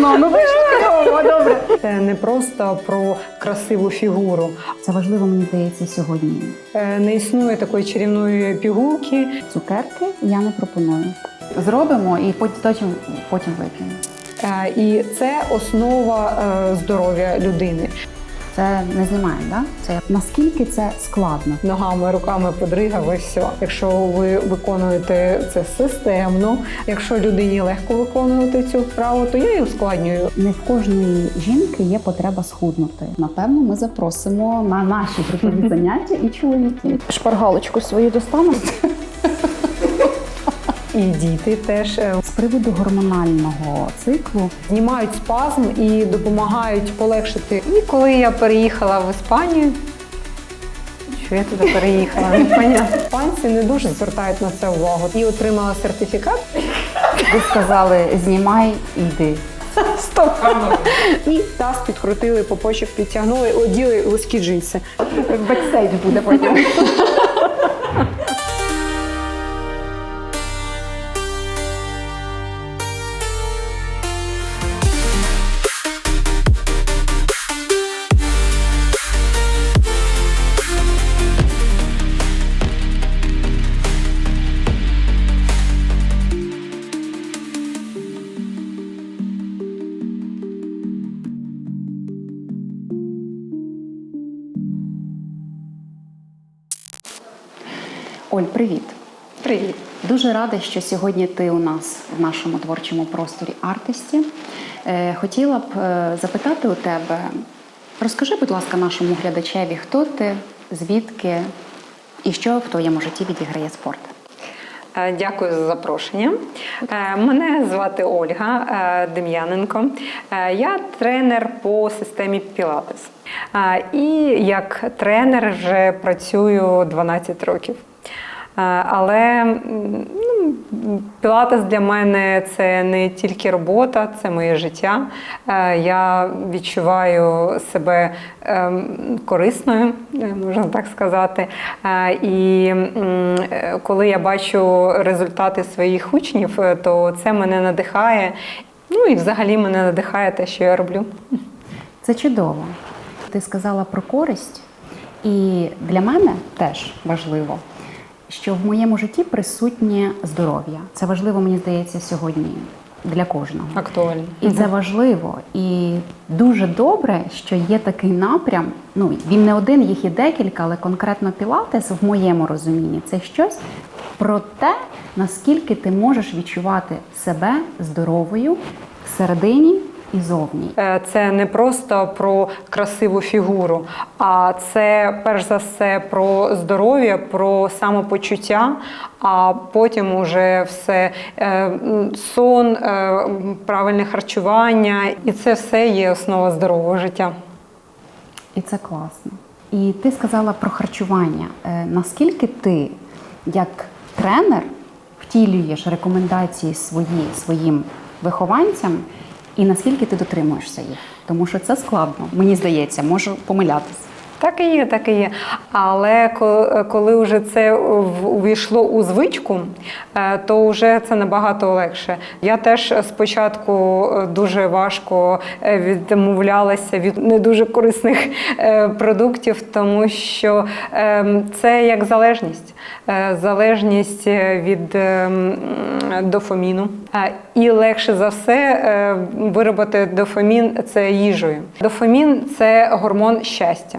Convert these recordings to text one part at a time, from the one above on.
класно! Ну вийшло кльово, добре. Це не просто про красиву фігуру. Це важливо, мені здається, сьогодні. Е, Не існує такої чарівної пігулки. Цукерки я не пропоную. Зробимо і потім, потім вип'ємо. Е, І це основа е, здоров'я людини. Це не знімаємо, так? Це наскільки це складно? Ногами, руками подригав і все. Якщо ви виконуєте це системно, якщо людині легко виконувати цю вправу, то я її ускладнюю. Не в кожної жінки є потреба схуднути. Напевно, ми запросимо на наші групові заняття і чоловіків. Шпаргалочку свою достану. І діти теж е, З приводу гормонального циклу знімають спазм і допомагають полегшити. І коли я переїхала в Іспанію, що я туди переїхала, непонятно. Іспанці не дуже звертають на це увагу. І отримала сертифікат. ви сказали: знімай, йди. Стоп! І таз підкрутили, попочок підтягнули, оділи вузькі джинси. Бекстейдж буде потім. Оль, привіт. Привіт. Дуже рада, що сьогодні ти у нас в нашому творчому просторі артисті. Е, Хотіла б е, запитати у тебе, розкажи, будь ласка, нашому глядачеві, хто ти, звідки і що в твоєму житті відіграє спорт. Е, Дякую за запрошення. Мене звати Ольга Дем'яненко. Я тренер по системі Пілатес. І як тренер вже працюю 12 років. Е, Але ну, Пілатес для мене це не тільки робота, це моє життя. Е, Я відчуваю себе ем, корисною, е, можна так сказати. Е, І е, коли я бачу результати своїх учнів, е, то це мене надихає. Ну і взагалі мене надихає те, що я роблю. Це чудово. Ти сказала про користь, і для мене теж важливо, що в моєму житті присутнє здоров'я. Це важливо, мені здається, сьогодні для кожного. Актуально. І це важливо. І дуже добре, що є такий напрям. Ну він не один, їх є декілька, але конкретно пілатес в моєму розумінні це щось про те, наскільки ти можеш відчувати себе здоровою всередині і зовні. Е, Це не просто про красиву фігуру, а це перш за все про здоров'я, про самопочуття, а потім уже все е, сон, е, правильне харчування, і це все є основа здорового життя. І це класно. І ти сказала про харчування. Наскільки ти, як тренер, втілюєш рекомендації свої своїм вихованцям, і наскільки ти дотримуєшся їх? Тому що це складно, мені здається, можу помилятися. Так і є, так і є. Але коли вже це увійшло у звичку, е, то вже це набагато легше. Я теж спочатку е, дуже важко е, відмовлялася від не дуже корисних продуктів, тому що ем, це як залежність, залежність від ем, дофаміну. І легше за все виробити дофамін це їжею. Дофамін це гормон щастя.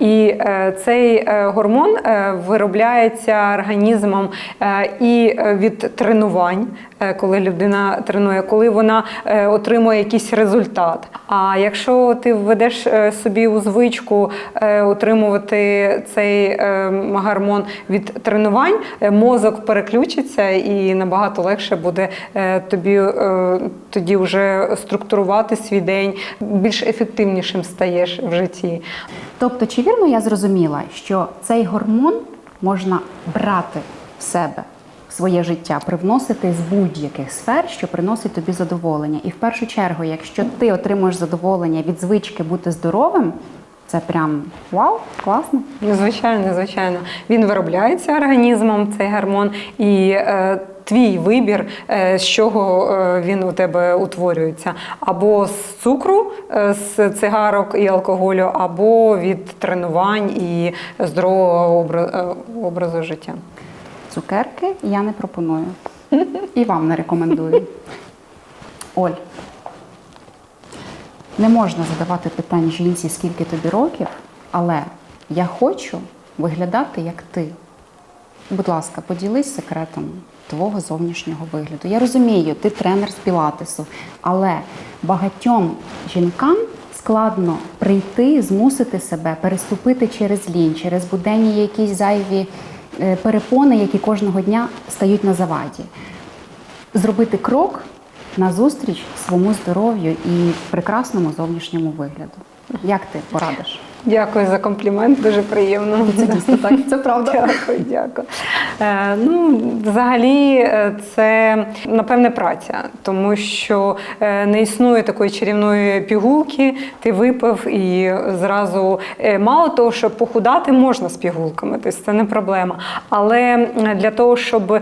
І е, цей е, гормон е, виробляється організмом і від тренувань, коли людина тренує, коли вона отримує якийсь результат. А якщо ти введеш собі у звичку отримувати цей гормон від тренувань, мозок переключиться і набагато легше буде тобі тоді вже структурувати свій день, більш ефективнішим стаєш в житті. Тобто, чи вірно я зрозуміла, що цей гормон можна брати в себе в своє життя, привносити з будь-яких сфер, що приносить тобі задоволення. І в першу чергу, якщо ти отримуєш задоволення від звички бути здоровим, це прям вау, класно. Звичайно, звичайно. Він виробляється організмом, цей гормон, і е, твій вибір, е, з чого е, він у тебе утворюється, або з цукру, е, з цигарок і алкоголю, або від тренувань і здорового обра- образу життя. Цукерки я не пропоную. І вам не рекомендую. Оль, не можна задавати питань жінці, скільки тобі років, але я хочу виглядати як ти. Будь ласка, поділись секретом твого зовнішнього вигляду. Я розумію, ти тренер з пілатесу, але багатьом жінкам складно прийти, змусити себе переступити через лінь, через буденні якісь зайві е, перепони, які кожного дня стають на заваді. Зробити крок назустріч своєму здоров'ю і прекрасному зовнішньому вигляду. Як ти порадиш? Дякую за комплімент, дуже приємно. Це дійсно так, це правда. Дякую, дякую. Е, ну, взагалі, е, це напевне праця, тому що е, не існує такої чарівної пігулки, ти випив і зразу е, мало того, що похудати можна з пігулками, тобто це не проблема. Але для того, щоб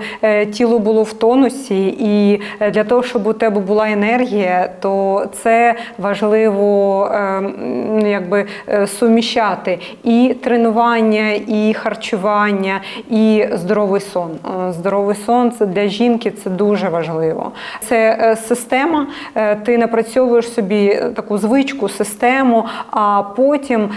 тіло було в тонусі, і для того, щоб у тебе була енергія, то це важливо якби е, суміщати і тренування, і харчування, і здоровий сон. Е, Здоровий сон це для жінки це дуже важливо. Це е, система, е, ти напрацьовуєш собі таку звичку, систему, а потім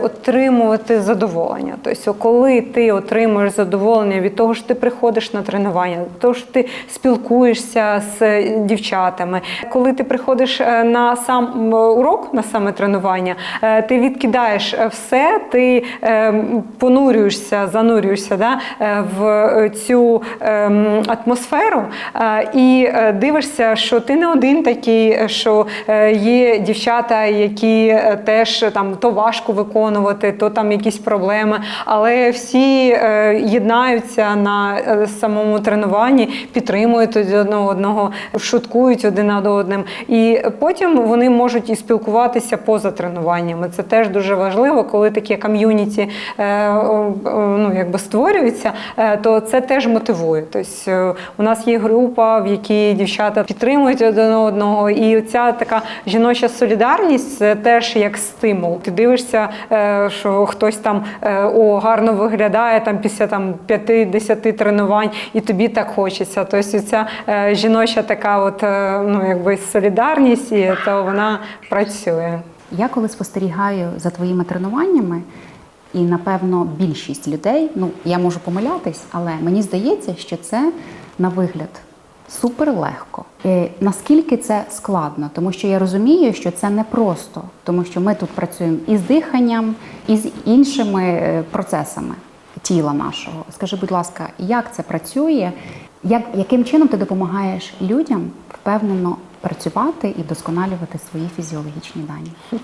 отримувати задоволення. Тобто, коли ти отримуєш задоволення від того, що ти приходиш на тренування, від того, що ти спілкуєшся з дівчатами, коли ти приходиш на сам урок, на саме тренування, ти відкидаєш е, все, ти е, понурюєшся, занурюєшся да, е, в цю атмосферу і дивишся, що ти не один такий, що є дівчата, які теж там то важко виконувати, то там якісь проблеми, але всі єднаються на самому тренуванні, підтримують один одного, шуткують один над одним. І потім вони можуть і спілкуватися поза тренуваннями. Це теж дуже важливо, коли такі ком'юніті е, ну, якби створюються, е, то це теж мотивує. Тобто е, у нас є група, в якій дівчата підтримують один одного, і ця така жіноча солідарність це теж як стимул. Ти дивишся, що хтось там о, гарно виглядає там після там 5-10 тренувань, і тобі так хочеться. Тобто ця жіноча така, от ну якби солідарність, і то вона працює. Я коли спостерігаю за твоїми тренуваннями, і напевно більшість людей, ну я можу помилятись, але мені здається, що це на вигляд супер легко. Е, наскільки це складно? Тому що я розумію, що це не просто, тому що ми тут працюємо і з диханням, і з іншими е, процесами тіла нашого. Скажи, будь ласка, як це працює? Як, яким чином ти допомагаєш людям впевнено працювати і вдосконалювати свої фізіологічні дані?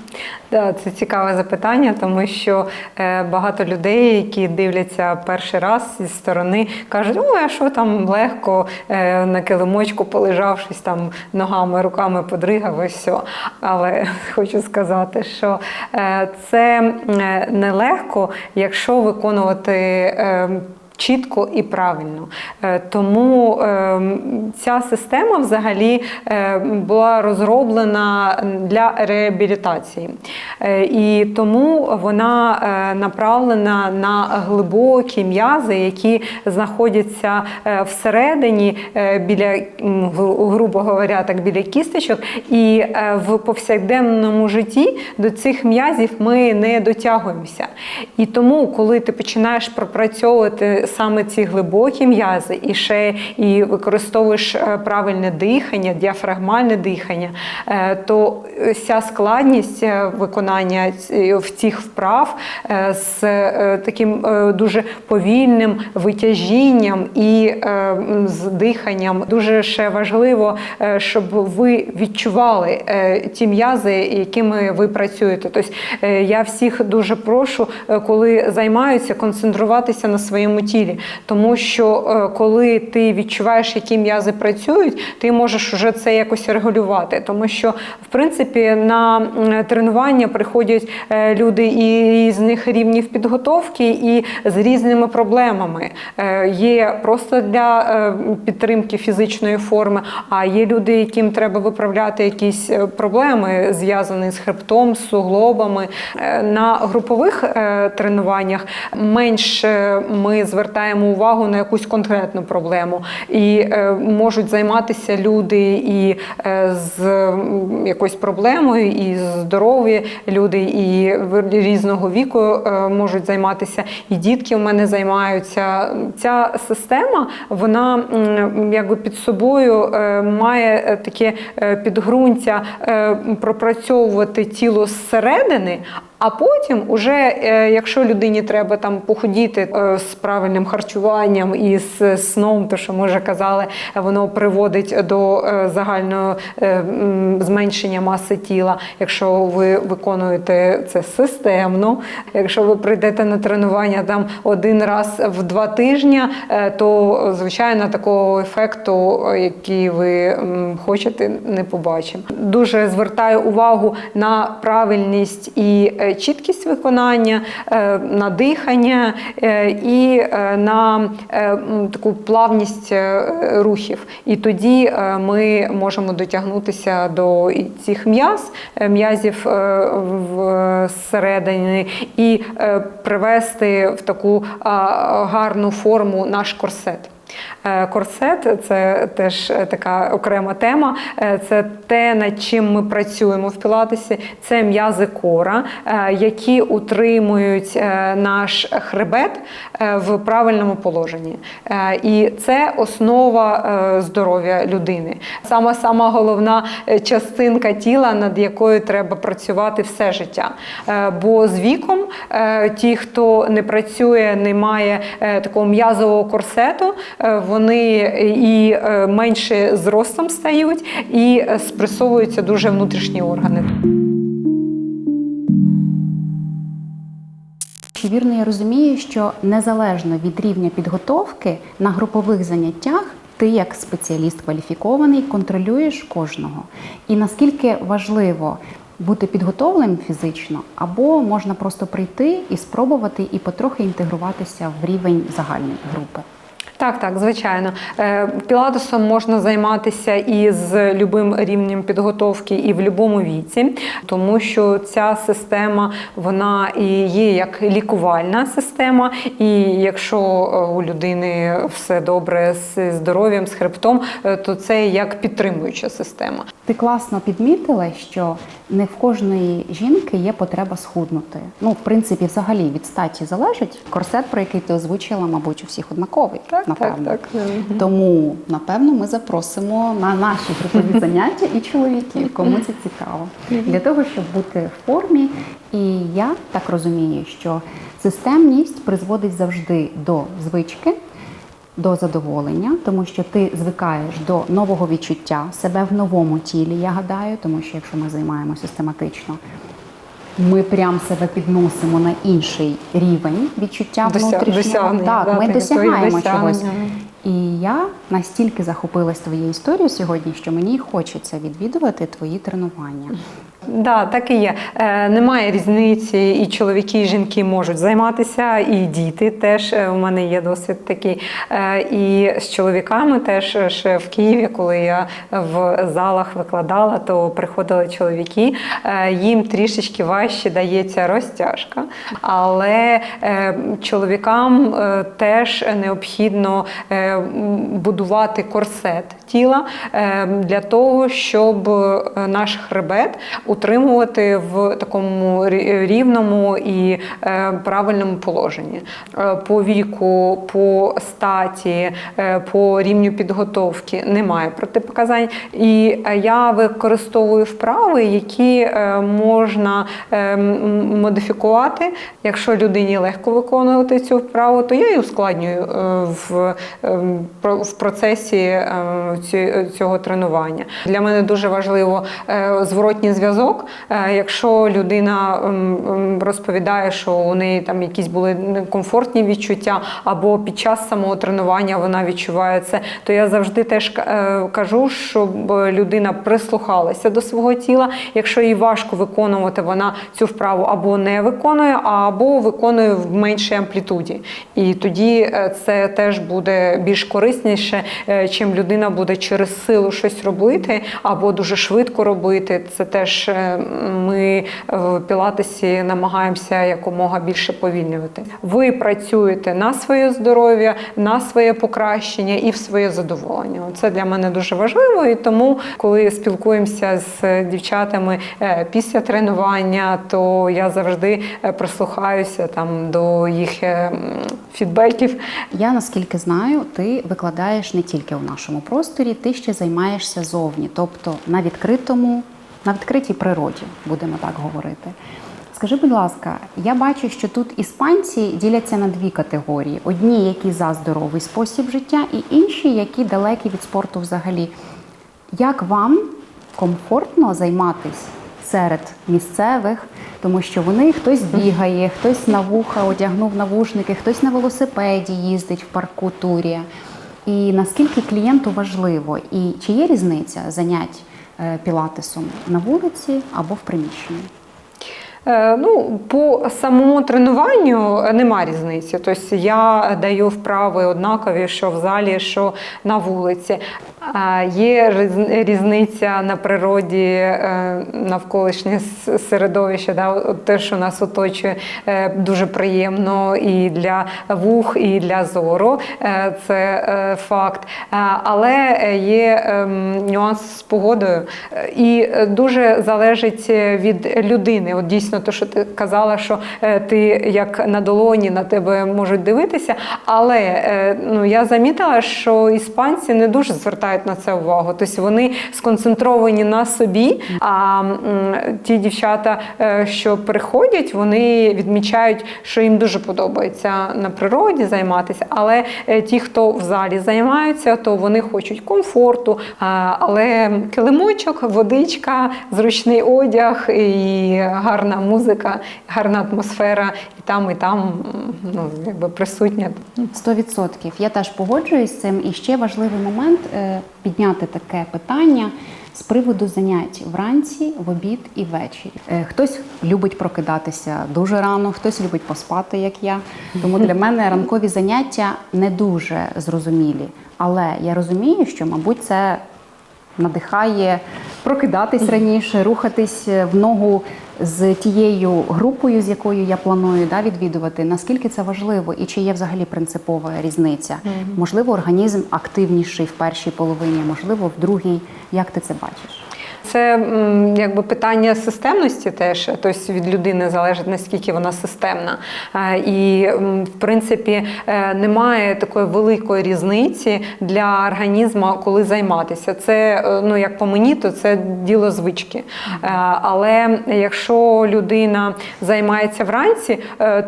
Да, це цікаве запитання, тому що е, багато людей, які дивляться перший раз зі сторони, кажуть, ой, а що там легко е, на килимочку полежав, щось там ногами, руками подригав і все. Але хочу сказати, що е, це нелегко, якщо виконувати. Чітко і правильно. Е, Тому е, ця система взагалі е, була розроблена для реабілітації. І тому вона направлена на глибокі м'язи, які знаходяться всередині біля, грубо говоря, так біля кісточок. І в повсякденному житті до цих м'язів ми не дотягуємося. І тому, коли ти починаєш пропрацьовувати саме ці глибокі м'язи, і ще і використовуєш е, правильне дихання, діафрагмальне дихання, е, то вся складність е, виконання в цих вправ з таким дуже повільним витяжінням і з диханням дуже ще важливо, щоб ви відчували ті м'язи, якими ви працюєте. Тобто я всіх дуже прошу, коли займаються, концентруватися на своєму тілі. Тілі. Тому що е, коли ти відчуваєш, які м'язи працюють, ти можеш вже це якось регулювати. Тому що, в принципі, на тренування приходять е, люди і різних рівнів підготовки, і з різними проблемами. Е, Є просто для підтримки фізичної форми, а є люди, яким треба виправляти якісь проблеми, зв'язані з хребтом, з суглобами. На групових тренуваннях менше ми звертаємо увагу на якусь конкретну проблему, і е, можуть займатися люди і е, з якоюсь проблемою, і здорові люди, і різного віку е, можуть займатися, і дітки в мене займаються. Ця система вона якби під собою має таке підґрунтя пропрацьовувати тіло зсередини. А потім, уже е, якщо людині треба там похудіти е, з правильним харчуванням і з сном, то що ми вже казали, воно приводить до е, загального е, зменшення маси тіла. Якщо ви виконуєте це системно, якщо ви прийдете на тренування там один раз в два тижні, е, то звичайно такого ефекту, е, який ви хочете, не побачимо. Дуже звертаю увагу на правильність і е, чіткість виконання, е, на дихання е, і е, на таку плавність рухів. І тоді ми можемо дотягнутися до цих м'яз, м'язів в- зсередини і привести в таку гарну форму наш корсет. Е, Корсет це теж е, така окрема тема. Е, Це те, над чим ми працюємо в пілатесі. Це м'язи кора, які утримують наш хребет в правильному положенні. І це основа здоров'я людини. Сама сама головна частинка тіла, над якою треба працювати все життя. Бо з віком ті, хто не працює, не має такого м'язового корсету, вони і е, менше зростом стають, і е, спресовуються дуже внутрішні органи. Вірно я розумію, що незалежно від рівня підготовки на групових заняттях ти, як спеціаліст кваліфікований, контролюєш кожного? І наскільки важливо бути підготовленим фізично, або можна просто прийти і спробувати і потрохи інтегруватися в рівень загальної групи? Так, так, звичайно. Е, Пілатесом можна займатися і з любим рівнем підготовки, і в будь-якому віці, тому що ця система вона і є як лікувальна система. І якщо е, у людини все добре з здоров'ям, з хребтом, е, то це як підтримуюча система. Ти класно підмітила, що не в кожної жінки є потреба схуднути. Ну, в принципі, взагалі від статі залежить. Корсет, про який ти озвучила, мабуть, у всіх однаковий. Так, напевно. так, так. Тому, напевно, ми запросимо на наші групові заняття і чоловіків, кому це цікаво, для того, щоб бути в формі. І я так розумію, що системність призводить завжди до звички. До задоволення, тому що ти звикаєш до нового відчуття себе в новому тілі, я гадаю, тому що якщо ми займаємося систематично, ми прям себе підносимо на інший рівень відчуття Дося- внутрішнього. так, да, ми досягаємо чогось. І я настільки захопилась твоєю історією сьогодні, що мені хочеться відвідувати твої тренування. Да, так і є. Е, немає різниці, і чоловіки, і жінки можуть займатися, і діти теж. Е, У мене є досвід такий. Е, і з чоловіками теж е, ще в Києві, коли я в залах викладала, то приходили чоловіки. Е, їм трішечки важче дається розтяжка, але е, чоловікам е, теж необхідно е, будувати корсет тіла е, для того, щоб е, наш хребет утримувати в такому рівному і е, правильному положенні. Е, По віку, по статі, е, по рівню підготовки немає протипоказань. І я використовую вправи, які можна модифікувати. Якщо людині легко виконувати цю вправу, то я її ускладнюю в, в процесі цього тренування. Для мене дуже важливо зворотній зв'язок зразок. Е, Якщо людина м, м, розповідає, що у неї там якісь були некомфортні відчуття, або під час самого тренування вона відчуває це, то я завжди теж е, кажу, щоб людина прислухалася до свого тіла. Якщо їй важко виконувати, вона цю вправу або не виконує, або виконує в меншій амплітуді. І тоді е, це теж буде більш корисніше, чим людина буде через силу щось робити або дуже швидко робити. Це теж е, ми в пілатесі намагаємося якомога більше повільнювати. Ви працюєте на своє здоров'я, на своє покращення і в своє задоволення. Це для мене дуже важливо. І тому, коли спілкуємося з дівчатами е, після тренування, то я завжди е, прислухаюся там до їх е, фідбеків. Я наскільки знаю, ти викладаєш не тільки у нашому просторі, ти ще займаєшся зовні, тобто на відкритому, на відкритій природі, будемо так говорити. Скажи, будь ласка, я бачу, що тут іспанці діляться на дві категорії: одні, які за здоровий спосіб життя, і інші, які далекі від спорту взагалі. Як вам комфортно займатися серед місцевих, тому що вони хтось бігає, хтось на вуха одягнув навушники, хтось на велосипеді їздить в парку Турія. І наскільки клієнту важливо, і чи є різниця занять пілатесом на вулиці або в приміщенні? Е, Ну, по самому тренуванню нема різниці. Тобто я даю вправи однакові, що в залі, що на вулиці. А Є різниця на природі е, навколишнє середовище, да, те, що нас оточує, е, дуже приємно і для вух, і для зору. Е, Це е, факт. Е, Але є ем, нюанс з погодою, Е, і е, дуже залежить від людини. От дійсно, то, що ти казала, що е, ти як на долоні на тебе можуть дивитися. Але е, ну, я замітила, що іспанці не дуже звертають на це увагу. Тобто вони сконцентровані на собі. А ті дівчата, е, що приходять, вони відмічають, що їм дуже подобається на природі займатися. Але ті, хто в залі займаються, то вони хочуть комфорту. Але килимочок, водичка, зручний одяг і гарна музика, гарна атмосфера, і там, і там ну, якби присутня. Сто відсотків. Я теж погоджуюсь з цим. І ще важливий момент е, підняти таке питання з приводу занять вранці, в обід і ввечері. Е, Хтось любить прокидатися дуже рано, хтось любить поспати, як я. Тому для мене ранкові заняття не дуже зрозумілі. Але я розумію, що, мабуть, це надихає прокидатись раніше, рухатись в ногу з тією групою, з якою я планую да, відвідувати. Наскільки це важливо і чи є взагалі принципова різниця? Можливо, організм активніший в першій половині, можливо, в другій. Як ти це бачиш? Це якби питання системності теж, тобто від людини залежить наскільки вона системна. Е, І в принципі е, немає такої великої різниці для організму, коли займатися. Це е, ну як по мені, то це діло звички. Але якщо людина займається вранці,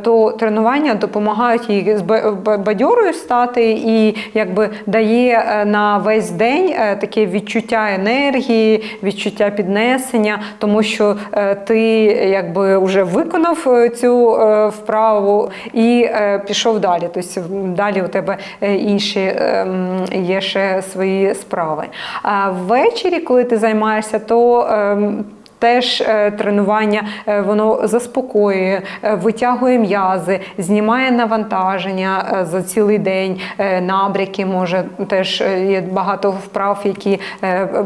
то тренування допомагають їй з ба- ба- бадьорою стати і якби дає на весь день таке відчуття енергії, відчуття піднесення, тому що е, ти якби вже виконав е, цю е, вправу і пішов далі. Тобто далі у тебе інші е, є ще свої справи. А ввечері, коли ти займаєшся, то ем, Теж е, тренування е, воно заспокоює, е, витягує м'язи, знімає навантаження за цілий день, набряки може теж є багато вправ, які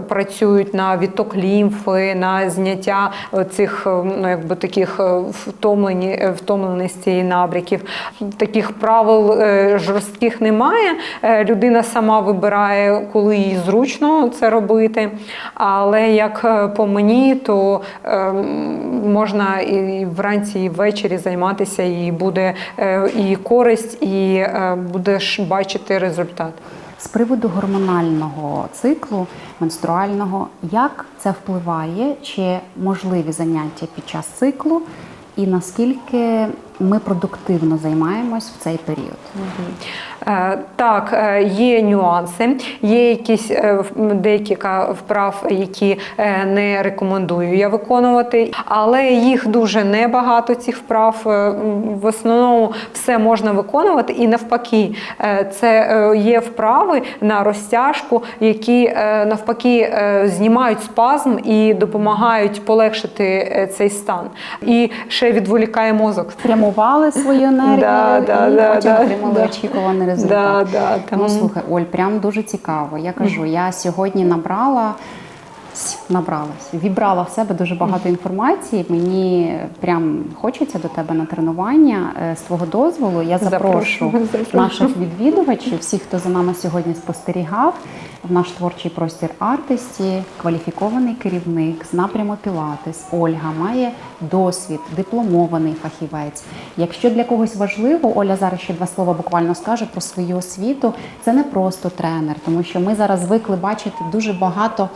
працюють на відток лімфи, на зняття цих ну, якби таких втомлені, втомленості набряків. Таких правил жорстких немає. Людина сама вибирає, коли їй зручно це робити. Але як по мені, то е, можна і вранці, і ввечері займатися, і буде е, і користь, і е, будеш бачити результат. З приводу гормонального циклу, менструального, як це впливає, чи можливі заняття під час циклу, і наскільки ми продуктивно займаємось в цей період? Е, Так, е, є нюанси, є якісь е, декілька вправ, які не рекомендую я виконувати, але їх дуже небагато цих вправ. В основному все можна виконувати, і навпаки, це є вправи на розтяжку, які навпаки знімають спазм і допомагають полегшити цей стан. І ще відволікає мозок. Спрямували свою енергію Да, і да, потім да, отримали да. очікуваний результат. Да, да, Ну, слухай, Оль, прям дуже цікаво. Я кажу, я сьогодні набрала. Набралась, вібрала в себе дуже багато інформації. Мені прям хочеться до тебе на тренування. Е, З твого дозволу я запрошу наших відвідувачів, всіх, хто за нами сьогодні спостерігав, в наш творчий простір артисті, кваліфікований керівник з напряму Пілатес. Ольга має досвід, дипломований фахівець. Якщо для когось важливо, Оля зараз ще два слова буквально скаже про свою освіту. Це не просто тренер, тому що ми зараз звикли бачити дуже багато.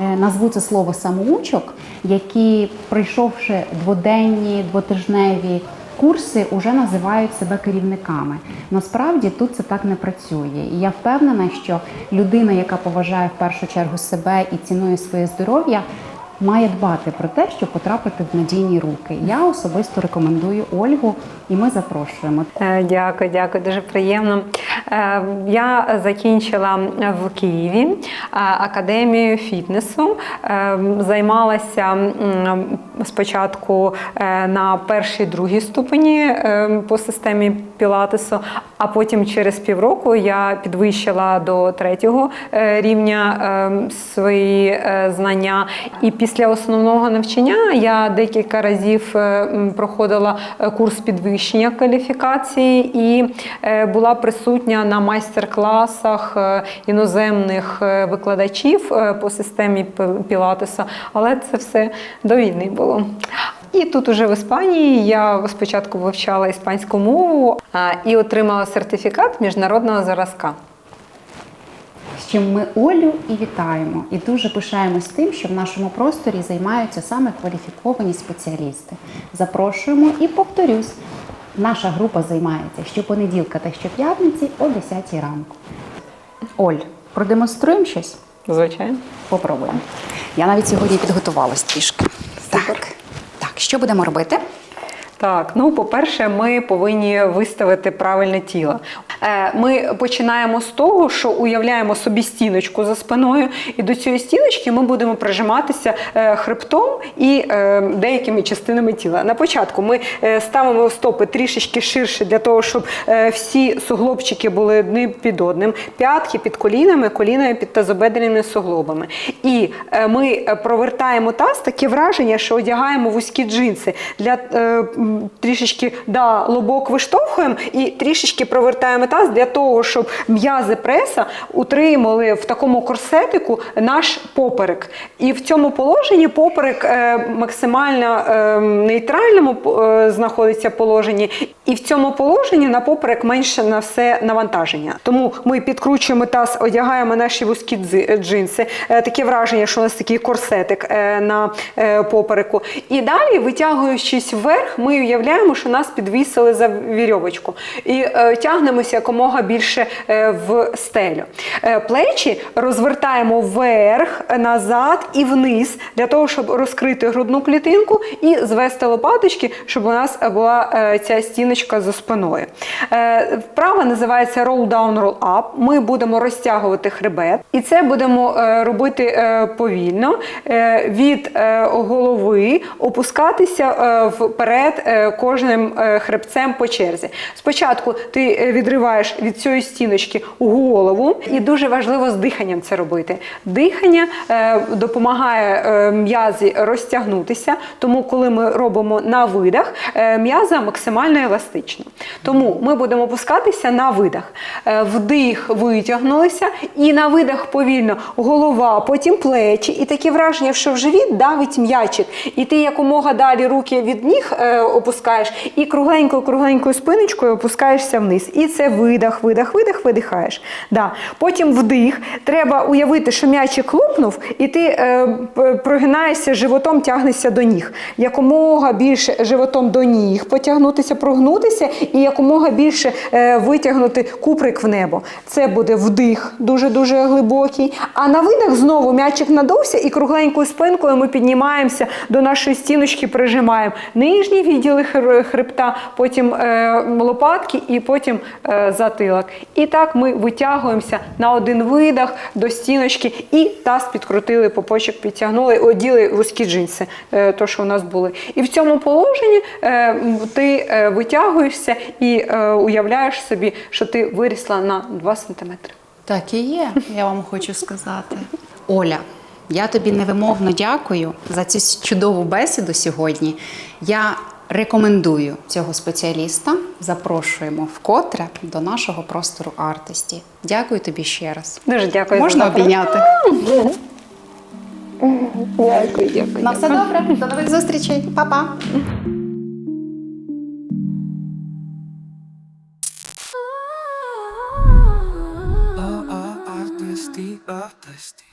Е, Назву це слово самоучок, які, пройшовши дводенні, двотижневі курси, вже називають себе керівниками. Насправді тут це так не працює. І я впевнена, що людина, яка поважає в першу чергу себе і цінує своє здоров'я, має дбати про те, щоб потрапити в надійні руки. Я особисто рекомендую Ольгу, і ми запрошуємо. Е, Дякую, дякую, дуже приємно. Е, Я закінчила в Києві е, академію фітнесу. Е, Займалася спочатку е, на першій другій ступені е, по системі Пілатесу, а потім через півроку я підвищила до третього е, рівня свої знання. І після основного навчання я декілька разів проходила курс підвищення кваліфікації і була присутня на майстер-класах іноземних викладачів по системі Пілатеса, але це все до війни було. І тут уже в Іспанії я спочатку вивчала іспанську мову і отримала сертифікат міжнародного зразка. З чим ми Олю і вітаємо, і дуже пишаємось тим, що в нашому просторі займаються саме кваліфіковані спеціалісти. Запрошуємо і повторюсь, наша група займається щопонеділка та щоп'ятниці о 10 ранку. Оль, продемонструємо щось? Звичайно. Попробуємо. Я навіть сьогодні підготувалась трішки. Так. Так, що будемо робити? Так, ну по-перше, ми повинні виставити правильне тіло. Е, Ми починаємо з того, що уявляємо собі стіночку за спиною, і до цієї стіночки ми будемо прижиматися е, хребтом і е, деякими частинами тіла. На початку ми ставимо стопи трішечки ширше для того, щоб всі суглобчики були одні під одним, п'ятки під колінами, колінами під тазобедреними суглобами. І ми провертаємо таз, таке враження, що одягаємо вузькі джинси. Для трішечки да, лобок виштовхуємо і трішечки провертаємо таз для того, щоб м'язи преса утримали в такому корсетику наш поперек. І в цьому положенні поперек е, максимально е, нейтральному е, знаходиться положенні. І в цьому положенні на поперек менше на все навантаження. Тому ми підкручуємо таз, одягаємо наші вузькі джинси. Е, Таке враження, що у нас такий корсетик е, на е, попереку. І далі, витягуючись вверх, ми уявляємо, що нас підвісили за вірьовочку. І е, тягнемося якомога більше е, в стелю. Е, плечі розвертаємо вверх, назад і вниз, для того, щоб розкрити грудну клітинку і звести лопаточки, щоб у нас була е, ця стіночка за спиною. Е, Вправа називається roll down, roll up. Ми будемо розтягувати хребет, і це будемо е, робити е, повільно від голови опускатися вперед кожним хребцем по черзі. Спочатку ти відриваєш від цієї стіночки голову, і дуже важливо з диханням це робити. Дихання допомагає м'язі розтягнутися, тому коли ми робимо на видах, м'яза максимально еластичні еластично. Тому ми будемо опускатися на видах. Е, Вдих, витягнулися, і на видах повільно голова, потім плечі. І таке враження, що в живіт давить м'ячик. І ти якомога далі руки від ніг е, опускаєш, і кругленькою кругленькою спиночкою опускаєшся вниз. І це видах, видах, видах, видихаєш. Да. Потім вдих. Треба уявити, що м'ячик лопнув, і ти е, прогинаєшся животом, тягнешся до ніг. Якомога більше животом до ніг потягнутися, прогнутися, і якомога більше е, витягнути куприк в небо. Це буде вдих, дуже дуже глибокий. А на видах знову м'ячик надовся, і кругленькою спинкою ми піднімаємося до нашої стіночки, прижимаємо нижні відділи хребта, потім е, лопатки і потім е, затилок. І так ми витягуємося на один видах до стіночки і таз підкрутили, попочок підтягнули, оділи вузькі джинси, то що у нас були. І в цьому положенні ти е, витягуєшся і е, уявляєш собі, що ти вирісла на 2 сантиметри. Так і є, я вам хочу сказати. Оля, я тобі невимовно дякую за цю чудову бесіду сьогодні. Я рекомендую цього спеціаліста. Запрошуємо вкотре до нашого простору артисті. Дякую тобі ще раз. Дуже дякую. Можна обійняти? Дякую, дякую. На все добре. До нових зустрічей. Па-па. of.